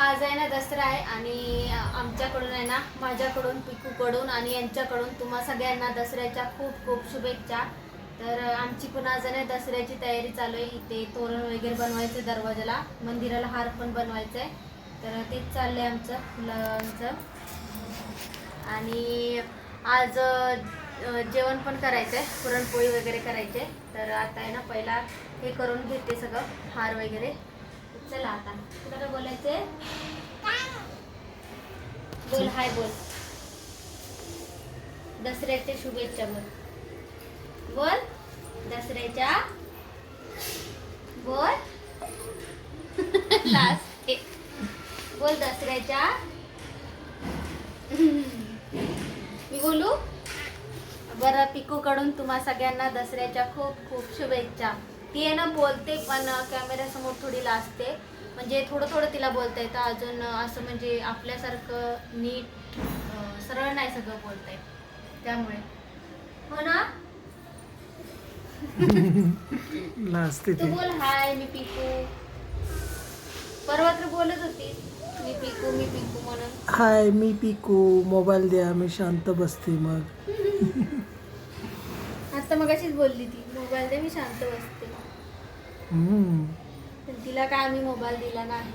आज आहे ना दसरा आहे आणि आमच्याकडून आहे ना माझ्याकडून पिकूकडून आणि यांच्याकडून तुम्हा सगळ्यांना दसऱ्याच्या खूप खूप शुभेच्छा. तर आमची पण आज आहे ना दसऱ्याची तयारी चालू आहे. इथे तोरण वगैरे बनवायचं दरवाजाला. मंदिराला हार पण बनवायचं आहे तर तेच चाललंय आमचं फुलांचं. आणि आज जेवण पण करायचं आहे पुरणपोळी वगैरे करायचे तर आता आहे ना पहिला हे करून घेते सगळं हार वगैरे. चला आता. तुला काय बोलायचंय? बोल हाय बोल. दसऱ्याच्या शुभेच्छा बोल. बोल. दसऱ्याच्या बोल. लास्ट बोल दसऱ्याच्या. मी बोलू? बरं पिकूकडून तुम्हा सगळ्यांना दसऱ्याच्या खूप खूप शुभेच्छा. ती आहे ना बोलते पण कॅमेऱ्यासमोर थोडी लाजते. म्हणजे थोडं थोडं तिला बोलता येतं. अजून असं म्हणजे आपल्यासारखं नीट सरळ नाही सगळं बोलता येत. त्यामुळे. हो ना? लाजते तू बोल हाय मी पिकू. परवा तर बोलत होती मी पिकू मी पिकू म्हणून. हाय मी पिकू. मोबाईल द्या मी शांत बसते मग. आता मग अशीच बोलली ती मोबाईल दे मी शांत बसते. पण तिला काय आम्ही मोबाईल दिला नाही.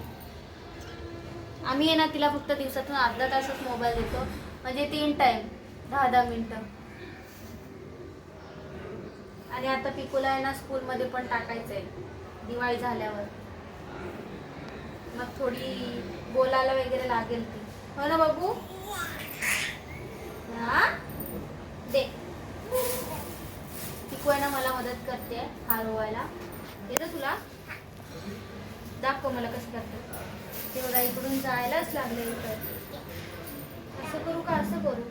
आम्ही आहे ना तिला फक्त दिवसातून अर्धा तासच मोबाईल देतो. म्हणजे तीन टाइम दहा दहा मिनटं. आणि आता पिकूला आहे ना स्कूलमध्ये पण टाकायचं आहे दिवाळी झाल्यावर. मग थोडी बोलायला वगैरे लागेल ती. हो ना बाबू? हा? दे. पिकू आहे ना मला मदत करते हार ओवायला येतं तुला? दाखव मला कसं करते ते बघा इकडून जायलाच लागले इकडे असं करू का? असं करू.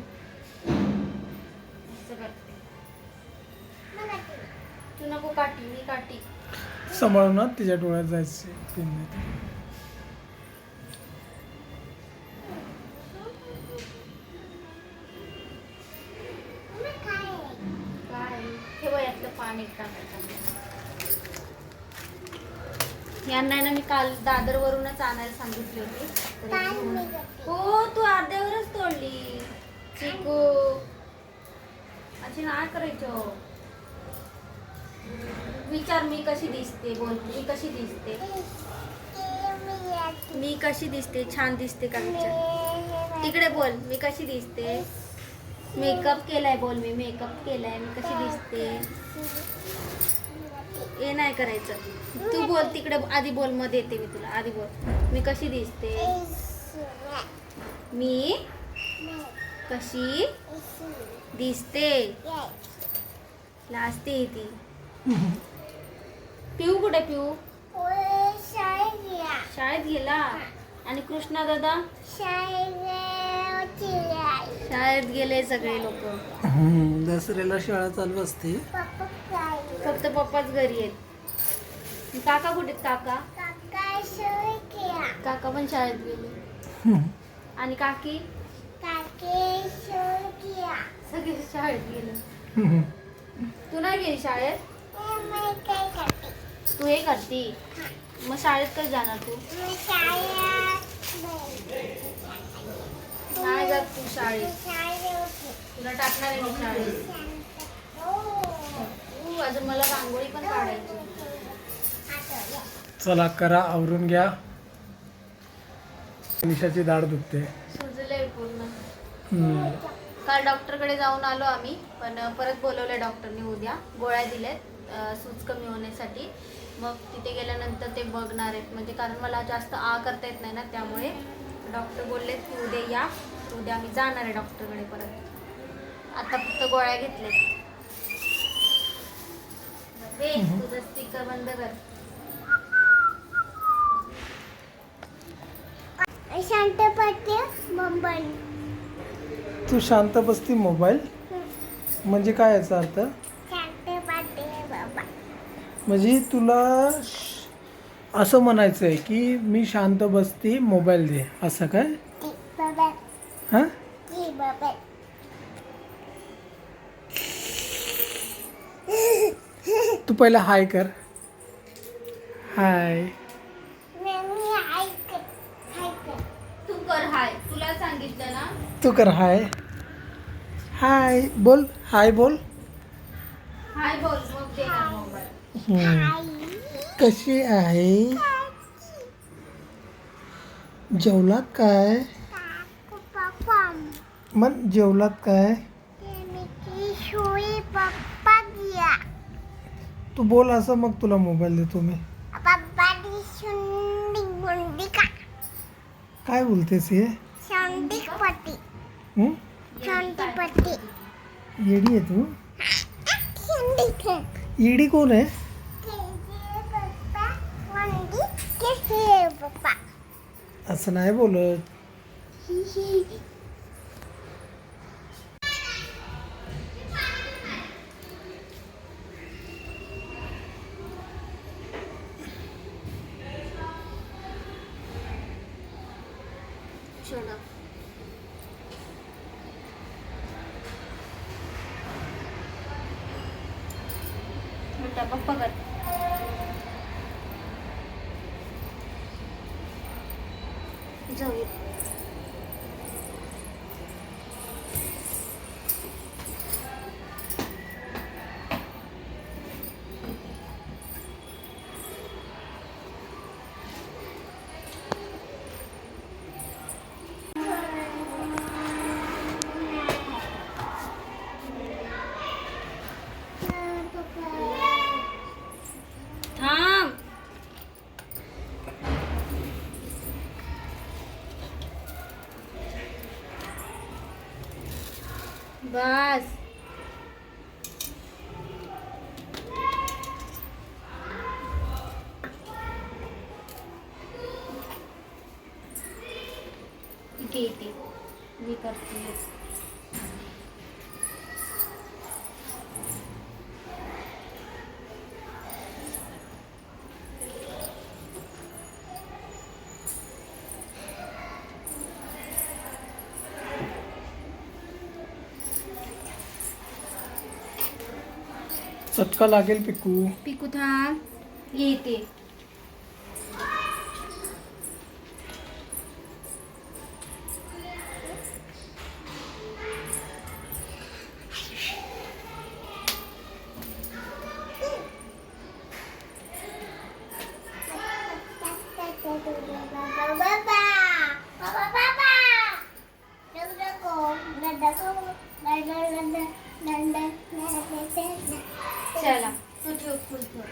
असं करते तू नको काठी मी काठी सांभाळून ना तिच्या डोळ्यात जायचे पेन नाही तर. काय? हे पाणी टाकायचं. यांना ना मी काल दादरवरूनच आणायला सांगितली होती. तर हे तू अर्ध्यावरच तोडली. चिकू. अशी नाही करायचो. विचार मी कशी दिसते? बोल मी कशी दिसते? मी कशी दिसते? छान दिसते का विचार? तिकडे बोल मी कशी दिसते? मेकअप केलाय बोल मी मेकअप केलाय मी कशी दिसते? हे नाही करायचं. तू बोल तिकडे आधी बोलमध्ये येते मी तुला. आधी बोल. मी कशी दिसते? मी कशी दिसते? लाजते ती. पिऊ कुठे पिऊ? शाळेत गेला? आणि कृष्णा दादा? शाळेत गेले सगळे लोक. हम्म, दसऱ्याला शाळा चालू असते. फक्त पप्पाच घरी आहेत. काका कुठे आहेत काका काका पण शाळेत गेले. हम्म. आणि काकी? सगळे शाळेत गेले. हम्म. तू नाही गेली शाळेत? तू हे करती. मग शाळेत कधी जाणार तू? तुला टाकणार आहे मी शाळेत. तू अजून मला रांगोळी पण काढायची. चला करा आवरून घ्या. निशाची दाढ दुखते. सुजलंय पूर्ण. हम्म. काल डॉक्टरकडे जाऊन आलो आम्ही पण परत बोलवलंय डॉक्टरने उद्या. गोळ्या दिल्यात सूज कमी होण्यासाठी. मग तिथे गेल्यानंतर ते बघणार आहेत. म्हणजे कारण मला जास्त आ करता येत नाही ना त्यामुळे डॉक्टर बोललेत की उद्या या. उद्या मी जाणार आहे डॉक्टरकडे परत. आता फक्त गोळ्या घेतल्यात. दे तुझं स्पीकर बंद कर. शांत पडते मुंबई तू शांत बसती मोबाईल म्हणजे काय याचा अर्थ? म्हणजे तुला श- असं म्हणायचं आहे की मी शांत बसती मोबाईल दे. असं काय? हां? ती बाबा तू पहिला हाय. कर हाय. मी ऐक ऐक तू कर हाय. हाय. बोल. हाय बोल. हाय बोल. मग देणार मोबाईल. हम्म. कशी आहे? जेवलात काय? मग जेवलात काय? तू बोल असं मग तुला मोबाईल देतो मी. काय बोलतेस हे? येडी आहे तू? येडी कोण आहे? असं नाही बोलत. पप्पा कर जाऊ इथे इथे मी करते चटका लागेल पिकू। पिकू थांब ये तू ठेव फुल ठेव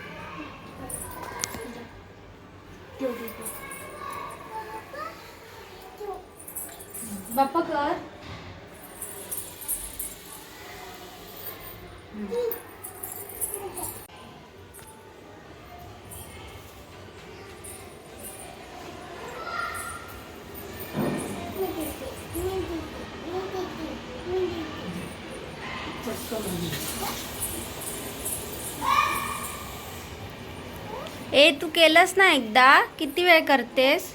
ए तू केलंस ना एकदा? किती वेळ करतेस?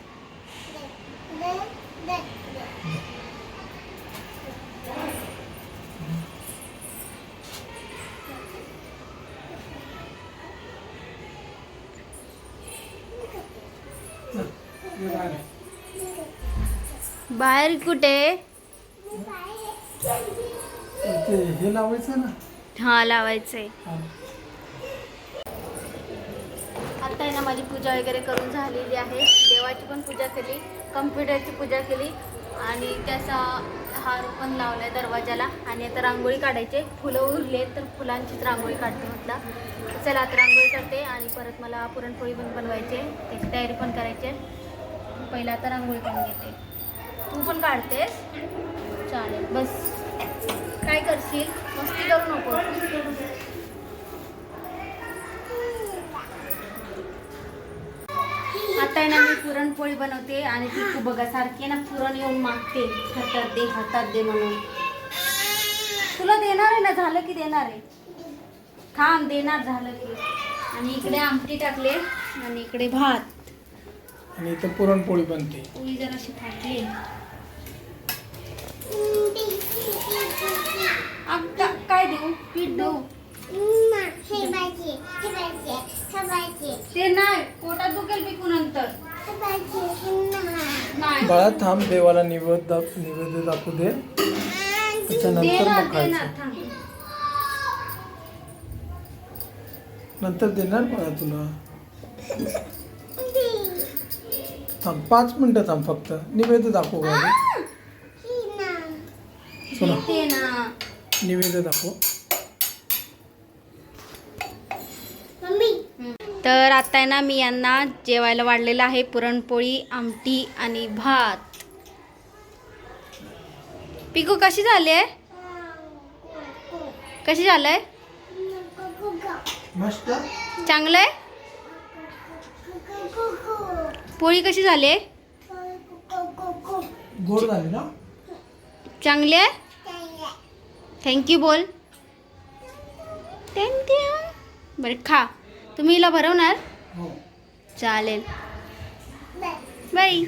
बाहेर कुठे? हे लावायचं ना. हा लावायचंय. हा. आहे ना माझी पूजा वगैरे करून झालेली आहे. देवाची पण पूजा केली कम्प्युटरची पूजा केली आणि त्याचा हार पण लावलाय दरवाजाला. आणि आता रांगोळी काढायचे. फुलं उरले तर फुलांचीच रांगोळी काढते म्हटलं. चला आता रांगोळी काढते आणि परत मला पुरणपोळी पण बनवायचे. त्याची तयारी पण करायची. पहिला आता रांगोळी काढून घेते. तू पण काढतेस? चालेल बस. काय करशील? मस्ती करू नको. आता आहे ना मी पुरणपोळी बनवते आणि ती खूप बघा सारखी आहे ना पुरण येऊन मागते. हातात दे हातात दे म्हणून. तुला देणार आहे ना झालं की देणार आहे? थांब देणार झालं की. आणि इकडे आमटी टाकले आणि इकडे भात. आणि इथं पुरणपोळी बनते. पोळी जराशी फाटली आता काय देऊ? पीठ देऊ? हे हे हे ते नाही पोटात दुखेल पिकू नंतर. नाही. बाळा थांब देवाला निवेद दाख निवेद दाखवू दे. त्याच्यानंतर मग खायचं. थांब. नंतर देणार बाळा तुला. थांब पाच मिनिटं थांब फक्त. निवेद दाखव बाळा. चला दे ना. निवेद दाखव. तर आता आहे ना मी यांना जेवायला वाढलेलं आहे. पुरणपोळी आमटी आणि भात. पिकू कशी झाली आहे? कशी झालंय मस्त. चांगलं आहे? पोळी कशी झाली आहे? गोड झाली ना? चांगली आहे? थँक्यू बोल. थँक्यू बरं खा. तुम्ही हिला भरवणार? हो. चालेल. बाय.